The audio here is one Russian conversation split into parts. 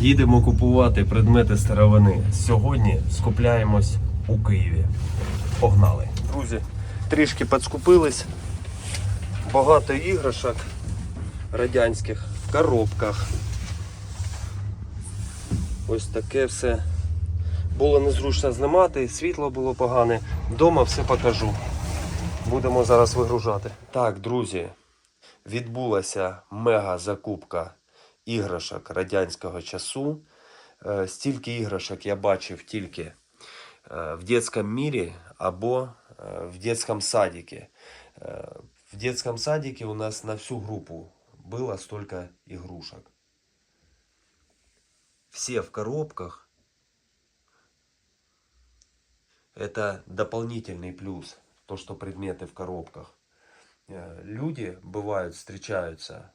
Їдемо купувати предмети старовини. Сьогодні скупляємось у Києві. Погнали. Друзі, трішки підскупились. Багато іграшок радянських в коробках. Ось таке все. Було незручно знімати, світло було погане. Дома все покажу. Будемо зараз вигружати. Так, друзі, відбулася мега закупка іграшок радянського часу. Е, Стільки іграшок я бачив тільки е, в дитячому мірі або е, в дитячому садике. Е, В детском садике у нас на всю группу было столько игрушек. Все в коробках. Это дополнительный плюс, то, что предметы в коробках. Э, Люди бывают, встречаются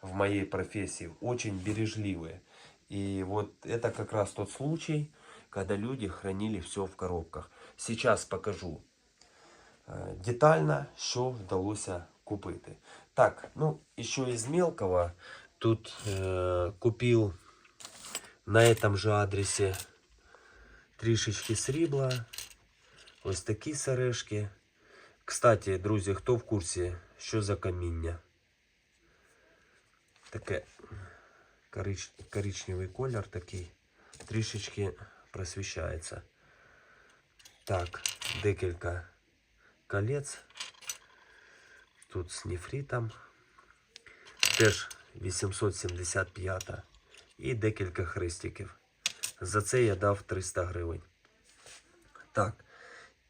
в моей профессии очень бережливые. И вот это как раз тот случай, когда люди хранили все в коробках. Сейчас покажу е, детально, що вдалося купити. Так, ну, еще из мелкого. Тут э, купил на этом же адресе трішечки срібла. Ось такі сережки. Кстати, друзі, хто в курсі, що за каміння? Таке корич... коричневий колір такий. Трішечки просвіщається. Так, декілька колец. Тут з нефритом. Теж 875 і декілька хрестиків. За це я дав 300 гривень. Так.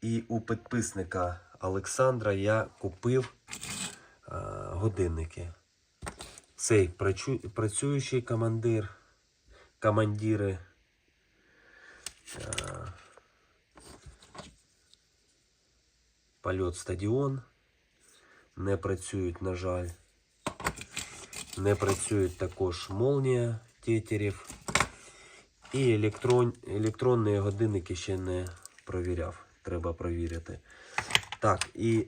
І у підписника Олександра я купив е, годинники. Цей працюючий командир, командири. е, Польот стадіон. Не працюють, на жаль. Не працюють також молнія тетерів. І електрон... електронні годинники ще не провіряв. Треба провірити. Так, і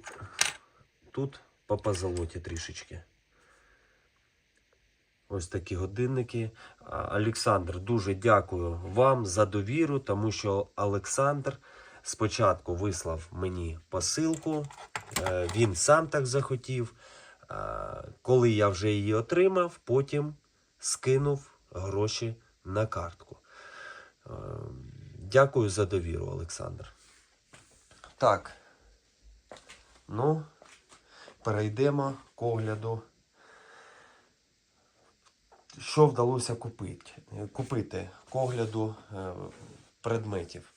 тут по позолоті трішечки. Ось такі годинники. Олександр, дуже дякую вам за довіру, тому що Олександр спочатку вислав мені посилку. Е, Він сам так захотів. Е, Коли я вже її отримав, потім скинув гроші на картку. Е, Дякую за довіру, Олександр. Так. Ну, перейдемо к огляду. Що вдалося купити? Купити к огляду е, предметів.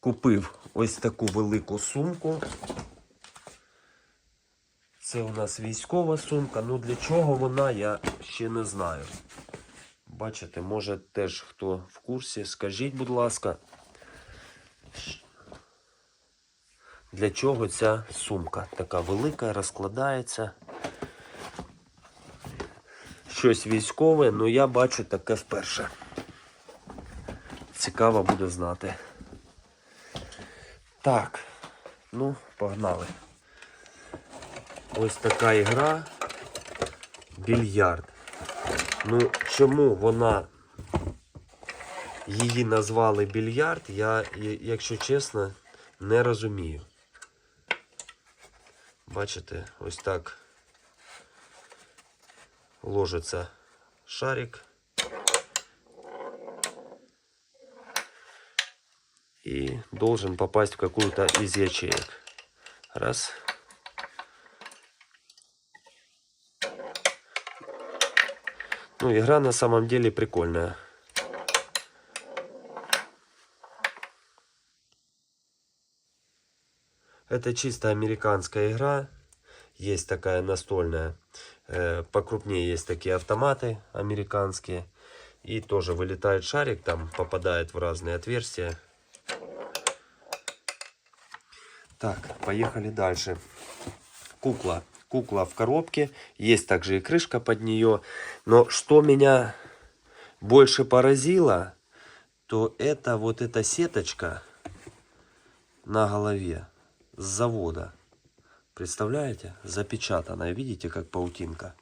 Купив ось таку велику сумку. Це у нас військова сумка. Ну для чого вона, я ще не знаю. Бачите, може теж хто в курсі, скажіть, будь ласка. Для чого ця сумка? Така велика, розкладається. Щось військове, ну я бачу таке вперше. Цікаво буде знати. Так, ну, погнали. Ось така ігра. Більярд. Ну, чому вона її назвали більярд, я- якщо чесно, не розумію. Бачите, ось так ложится шарик. И должен попасть в какую-то из ячеек. Раз. Ну, игра на самом деле прикольная. Это чисто американская игра. Есть такая настольная. Э, Покрупнее есть такие автоматы американские. И тоже вылетает шарик, там попадает в разные отверстия. Так, поехали дальше. Кукла. Кукла в коробке. Есть также и крышка под нее. Но что меня больше поразило, то это вот эта сеточка на голове с завода. Представляете? Запечатанная. Видите, как паутинка?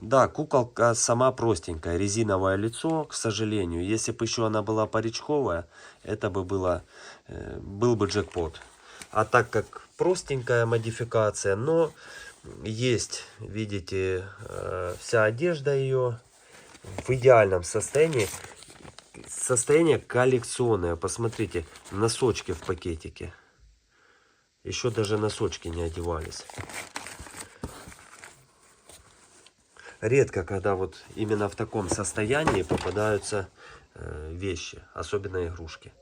Да, куколка сама простенькая, резиновое лицо, к сожалению. Если бы еще она была паричковая, это бы было, э, был бы джекпот. А так как простенькая модификация, но есть, видите, э, вся одежда ее в идеальном состоянии. Состояние коллекционное. Посмотрите, носочки в пакетике. Еще даже носочки не одевались. редко, когда вот именно в таком состоянии попадаются э, вещи, особенно игрушки.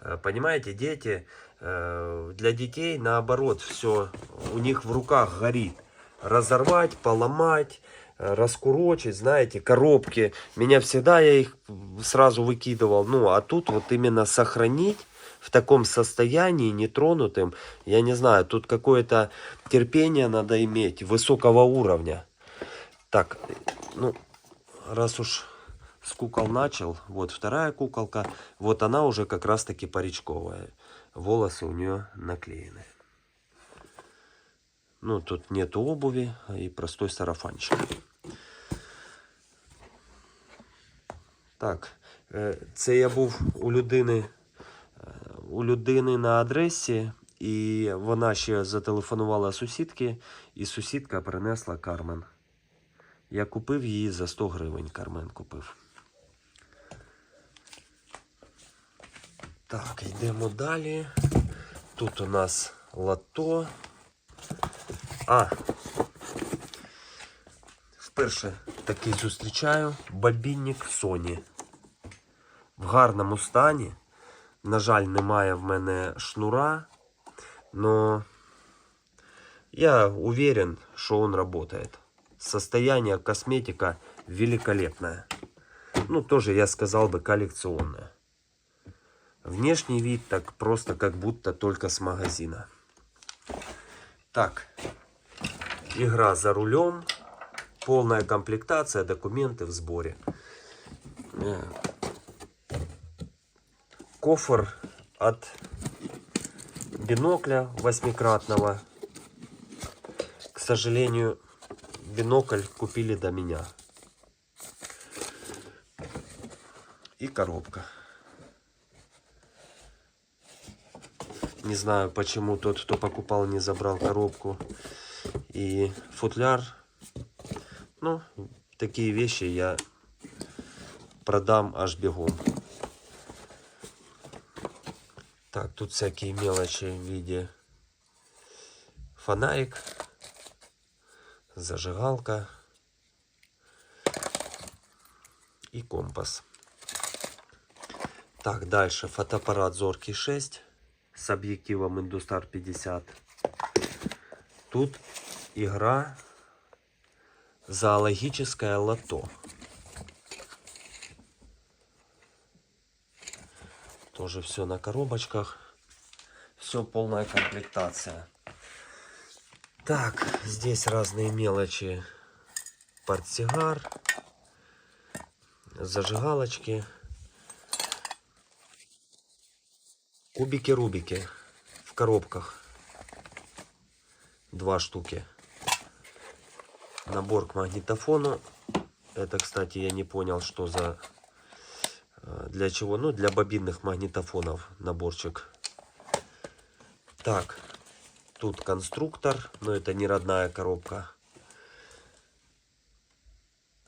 Э, понимаете, дети, э, для детей наоборот все у них в руках горит. Разорвать, поломать, раскурочить, знаете, коробки. Меня всегда, я их сразу выкидывал. Ну, а тут вот именно сохранить в таком состоянии, нетронутым, я не знаю, тут какое-то терпение надо иметь высокого уровня. Так, ну, раз уж с кукол начал, вот вторая куколка, вот она уже как раз таки паричковая. Волосы у нее наклеены. Ну, тут нет обуви и простой сарафанчик. Так, е, це я був у людини, у людини на адресі, і вона ще зателефонувала сусідки, і сусідка принесла Кармен. Я купив її за 100 гривень. Кармен купив. Так, йдемо далі. Тут у нас лото. А. Вперше такий зустрічаю бабінник Sony. В гарному стані. На жаль, немає в мене шнура. Но я уверен, что он работает. Состояние косметика великолепное. Ну, тоже я сказал бы коллекционное. Внешний вид так просто как будто только с магазина. Так, игра за рулем. Полная комплектация, документы в сборе. Кофр от бинокля восьмикратного. К сожалению, бинокль купили до меня. И коробка. Не знаю, почему тот, кто покупал, не забрал коробку. И футляр. Ну, такие вещи я продам аж бегом. Так, тут всякие мелочи в виде фонарик, зажигалка и компас. Так, дальше фотоаппарат Зоркий 6 с объективом Industar 50. Тут игра зоологическое лото. Тоже все на коробочках. Все полная комплектация. Так, здесь разные мелочи. Портсигар. Зажигалочки. Кубики-рубики в коробках. Два штуки. Набор к магнитофону. Это, кстати, я не понял, что за... Для чего? Ну, для бобинных магнитофонов наборчик. Так, тут конструктор, но это не родная коробка.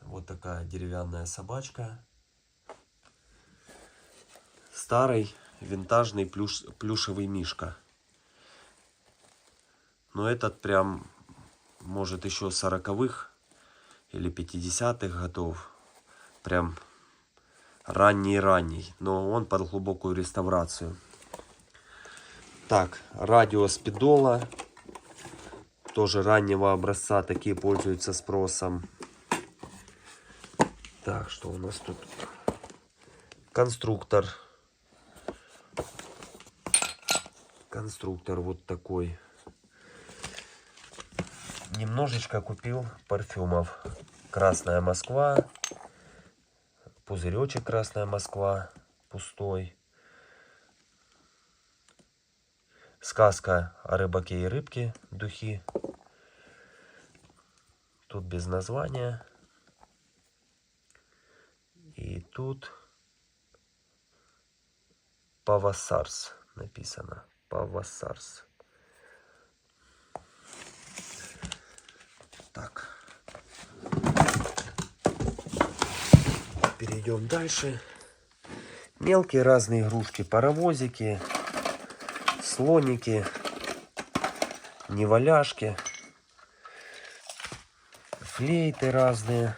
Вот такая деревянная собачка. Старый винтажный плюш, плюшевый мишка. Но этот прям, может, еще 40-х или 50-х годов. Прям ранний-ранний. Но он под глубокую реставрацию. Так, радио спидола. Тоже раннего образца. Такие пользуются спросом. Так, что у нас тут? Конструктор. Конструктор вот такой. Немножечко купил парфюмов. Красная Москва. Пузыречек Красная Москва. Пустой. Сказка о рыбаке и рыбке. Духи. Тут без названия. И тут Павасарс написано. Павасарс. Так. Перейдем дальше. Мелкие разные игрушки. Паровозики, слоники, неваляшки, флейты разные.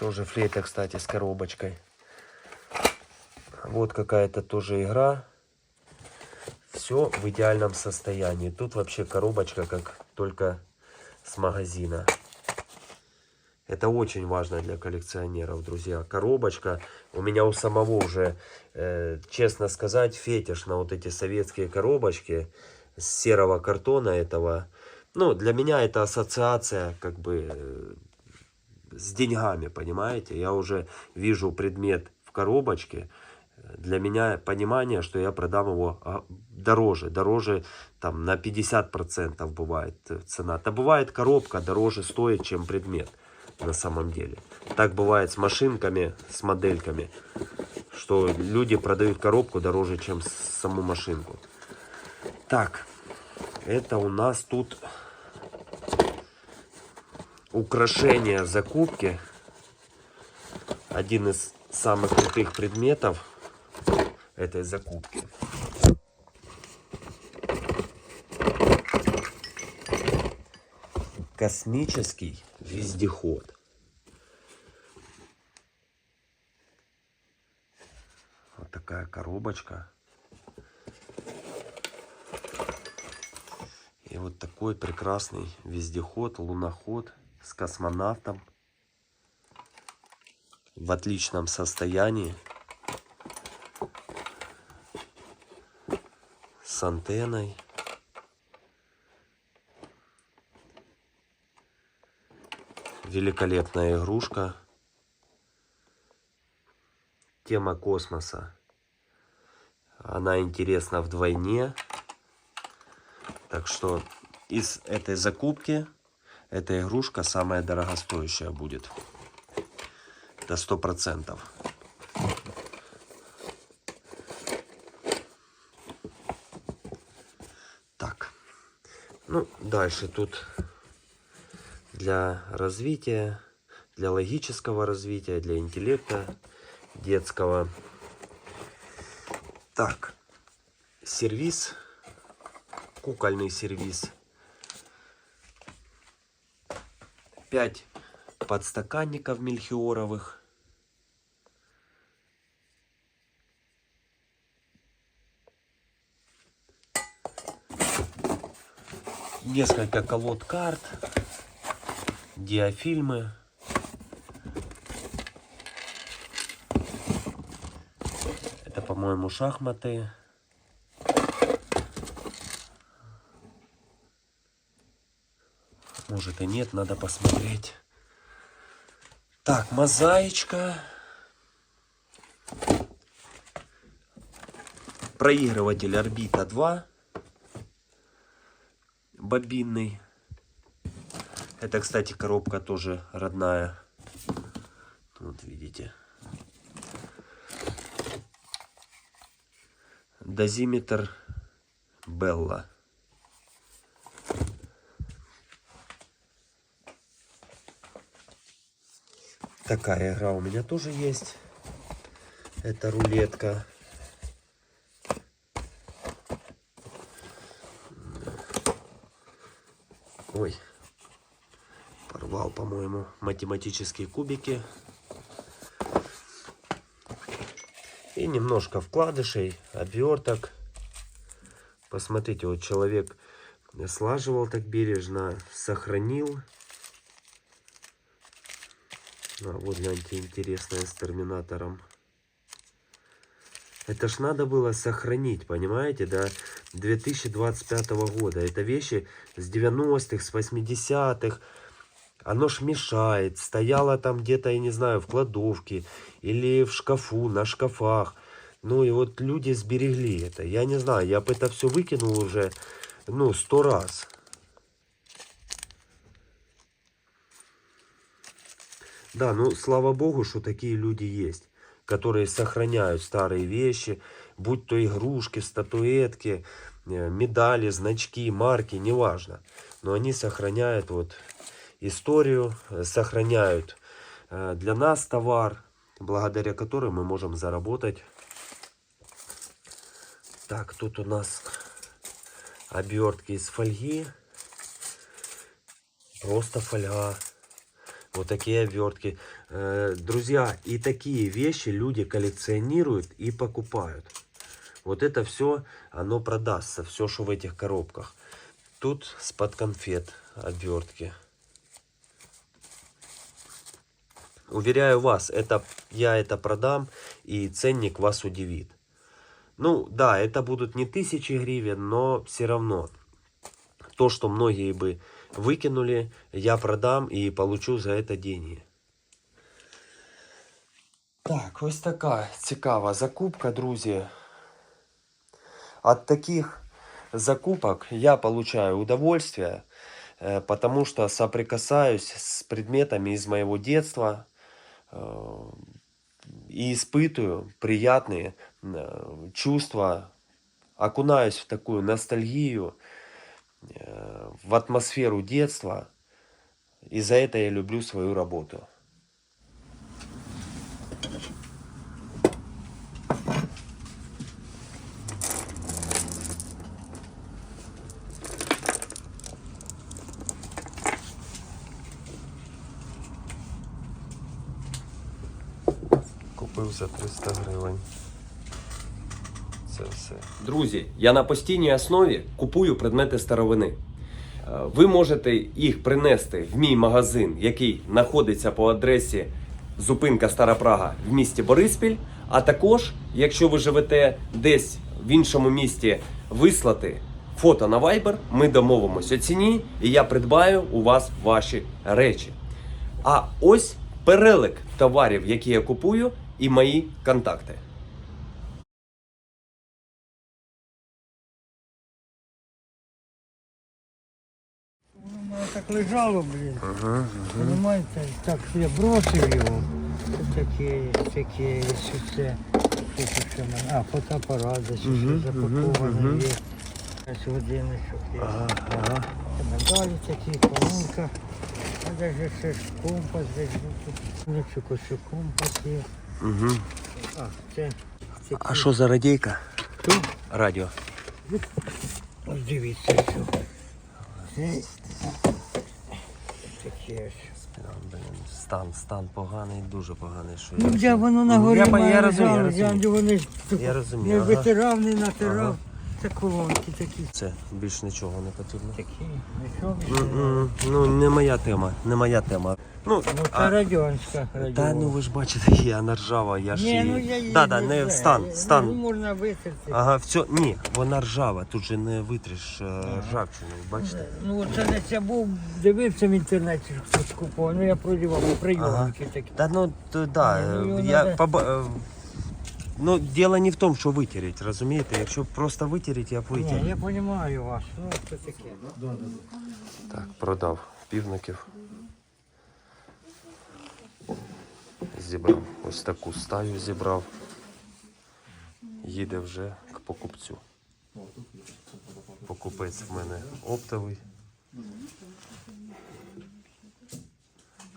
Тоже флейта, кстати, с коробочкой. Вот какая-то тоже игра. Все в идеальном состоянии. Тут вообще коробочка как только с магазина. Это очень важно для коллекционеров, друзья. Коробочка. У меня у самого уже, э, честно сказать, фетиш на вот эти советские коробочки с серого картона этого. Ну, для меня это ассоциация как бы э, с деньгами, понимаете? Я уже вижу предмет в коробочке. Для меня понимание, что я продам его а, дороже. Дороже там на 50% бывает цена. Да бывает коробка дороже стоит, чем предмет на самом деле. Так бывает с машинками, с модельками, что люди продают коробку дороже, чем саму машинку. Так, это у нас тут украшение закупки. Один из самых крутых предметов этой закупки. Космический вездеход. Вот такая коробочка. И вот такой прекрасный вездеход, луноход с космонавтом в отличном состоянии. С антенной. Великолепная игрушка. Тема космоса. Она интересна вдвойне. Так что из этой закупки эта игрушка самая дорогостоящая будет. Сто процентов. Так. Ну, дальше тут для развития, для логического развития, для интеллекта детского. Так, сервис, кукольный сервис. 5 подстаканников мельхиоровых. Несколько колод карт, диафильмы. Это, по-моему, шахматы. Может и нет, надо посмотреть. Так, мозаичка. Проигрыватель орбита 2. Бобинный. Это, кстати, коробка тоже родная. Вот видите. Дозиметр Белла. Такая игра у меня тоже есть. Это рулетка. Ой, по-моему, математические кубики. И немножко вкладышей, обверток. Посмотрите, вот человек слаживал так бережно, сохранил. А, вот гляньте, интересное с терминатором. Это ж надо было сохранить, понимаете, до 2025 года. Это вещи с 90-х, с 80-х. Оно ж мешает. Стояло там где-то, я не знаю, в кладовке или в шкафу, на шкафах. Ну и вот люди сберегли это. Я не знаю, я бы это все выкинул уже, ну, сто раз. Да, ну слава богу, что такие люди есть, которые сохраняют старые вещи, будь то игрушки, статуэтки, э, медали, значки, марки, неважно. Но они сохраняют вот историю, сохраняют для нас товар, благодаря которым мы можем заработать. Так, тут у нас обертки из фольги. Просто фольга. Вот такие обертки. Э, Друзья, и такие вещи люди коллекционируют и покупают. Вот это все, оно продастся, все, что в этих коробках. Тут с-под конфет обертки. Уверяю вас, это, я это продам, и ценник вас удивит. Ну, да, это будут не тысячи гривен, но все равно. То, что многие бы выкинули, я продам и получу за это деньги. Так, ось така цікава закупка, друзі. От таких закупок я получаю удовольствие, э, потому что соприкасаюсь с предметами из моего детства и испытываю приятные э, чувства, окунаюсь в такую ностальгию, э, в атмосферу детства, и за это я люблю свою работу. Купив за 300 гривень. Це все. Друзі, я на постійній основі купую предмети старовини. Е, Ви можете їх принести в мій магазин, який знаходиться по адресі зупинка Стара Прага в місті Бориспіль. А також, якщо ви живете десь в іншому місті, вислати фото на Viber, ми домовимося ціні, і я придбаю у вас ваші речі. А ось перелик товарів, які я купую, і мої контакти. Воно так лежало, блін. Понимаєте, так я бросив його. Це таке, таке, що це. Що це ще в мене? А, фотоапарат, десь ще запакований є. Ось годинничок є. ага. Медалі такі, колонка. А де ж ще ж компас десь. Нічого, ось компас є. Угу. А, це це А що за радійка? Ту? Радіо. Ось дивіться, що. Це таке ось. Блін, стан, стан поганий, дуже поганий. Що Ну, я я воно на Ну, горі я по- маю я розумію, я розумію. Я розумію, не ага. витирав, не натирав. Ага. Це колонки такі. Це більш нічого не потрібно. Такі, нічого. не Ну, не моя тема, не моя тема. Ну, Ну, це а, радянська та ну ви ж бачите, я ржава, я ж Ні, ну я її Да, да, не, знаю. стан, Ну, можна витерти. Ага, все, ні, вона ржава, тут же не витриш е, ржавчину, бачите? Ну, це не це був, дивився в інтернеті, хтось купував. Ну, я продівав прийомники такі. Да ну, то, да, ну, е, його я надо- поба... Ну, дело не в тому, що витереть, розумієте? Якщо просто витереть, я б Ні, витер. я розумію вас. Ну, це таке. Так, продав півників. Зібрав ось таку стаю зібрав. Їде вже к покупцю. Покупець в мене оптовий.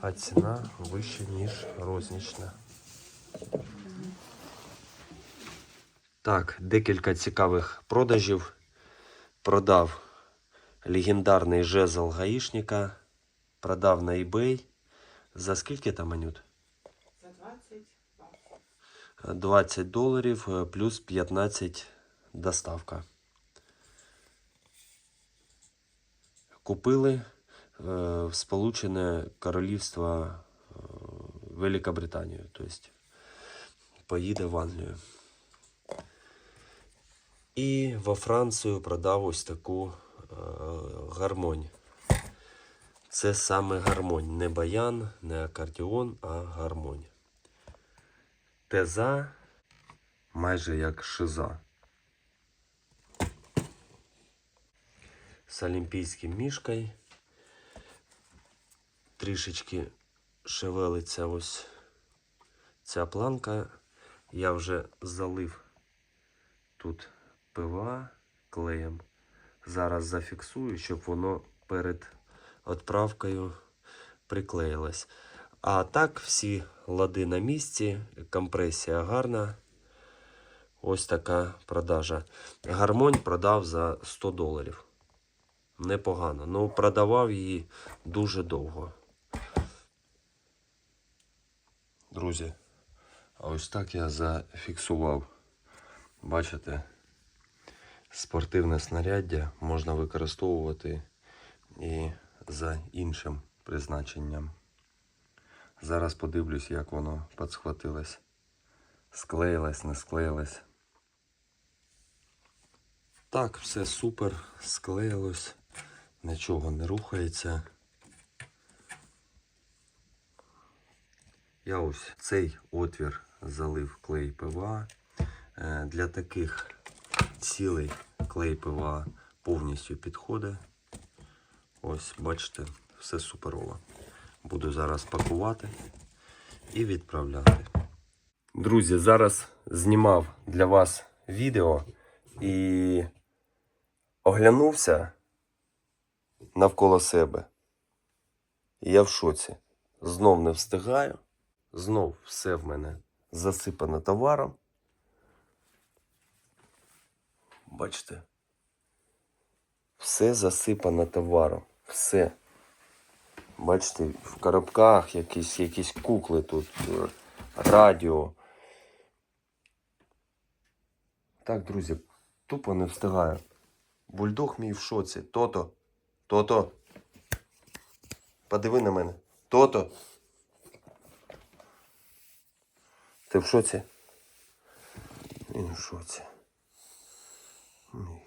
А ціна вища, ніж рознічна. Так, декілька цікавих продажів. Продав легендарний жезл гаїшника. Продав на eBay. За скільки там, Анют? За 20 баксів. 20 доларів е, плюс 15 доставка. Купили е, в Сполучене Королівство е, Великобританію. Тобто поїде в Англію. І во Францію продав ось таку е, гармонь. Це саме гармонь. Не баян, не акордіон, а гармонь. Теза майже як шиза. З олімпійським мішкою. Трішечки шевелиться ось ця планка. Я вже залив тут пива клеєм. Зараз зафіксую, щоб воно перед відправкою приклеїлось. А так, всі лади на місці, компресія гарна. Ось така продажа. Гармонь продав за 100 доларів. Непогано. Ну, продавав її дуже довго. Друзі, а ось так я зафіксував. Бачите, спортивне снаряддя можна використовувати і за іншим призначенням. Зараз подивлюсь, як воно підсхватилось. Склеїлось, не склеїлось. Так, все супер, склеїлось, нічого не рухається. Я ось цей отвір залив клей ПВА. Е, Для таких цілей клей ПВА повністю підходить. Ось, бачите, все суперово. Буду зараз пакувати і відправляти. Друзі, зараз знімав для вас відео і оглянувся навколо себе. Я в шоці. Знов не встигаю. Знов все в мене засипано товаром. Бачите? Все засипано товаром. Все. Бачите, в коробках якісь, якісь кукли тут, е, радіо. Так, друзі, тупо не встигаю. Бульдог мій в шоці. Тото. Тото. Подиви на мене. Тото. Ти в шоці? Він в шоці. Мій.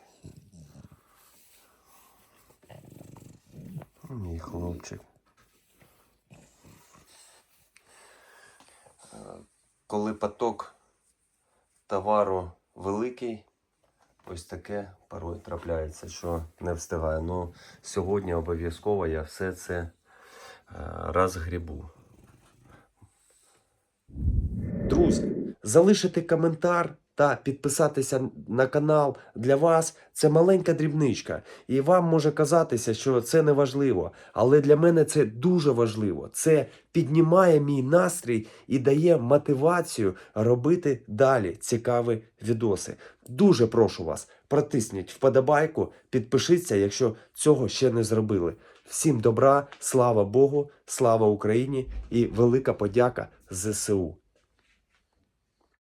Мій хлопчик. Е, Коли поток товару великий, ось таке порой трапляється, що не встигаю. Ну, сьогодні обов'язково я все це е, розгрібу. Друзі, залишити коментар та підписатися на канал для вас це маленька дрібничка. І вам може казатися, що це не важливо. Але для мене це дуже важливо. Це піднімає мій настрій і дає мотивацію робити далі цікаві відоси. Дуже прошу вас, протисніть вподобайку, підпишіться, якщо цього ще не зробили. Всім добра, слава Богу, слава Україні і велика подяка ЗСУ.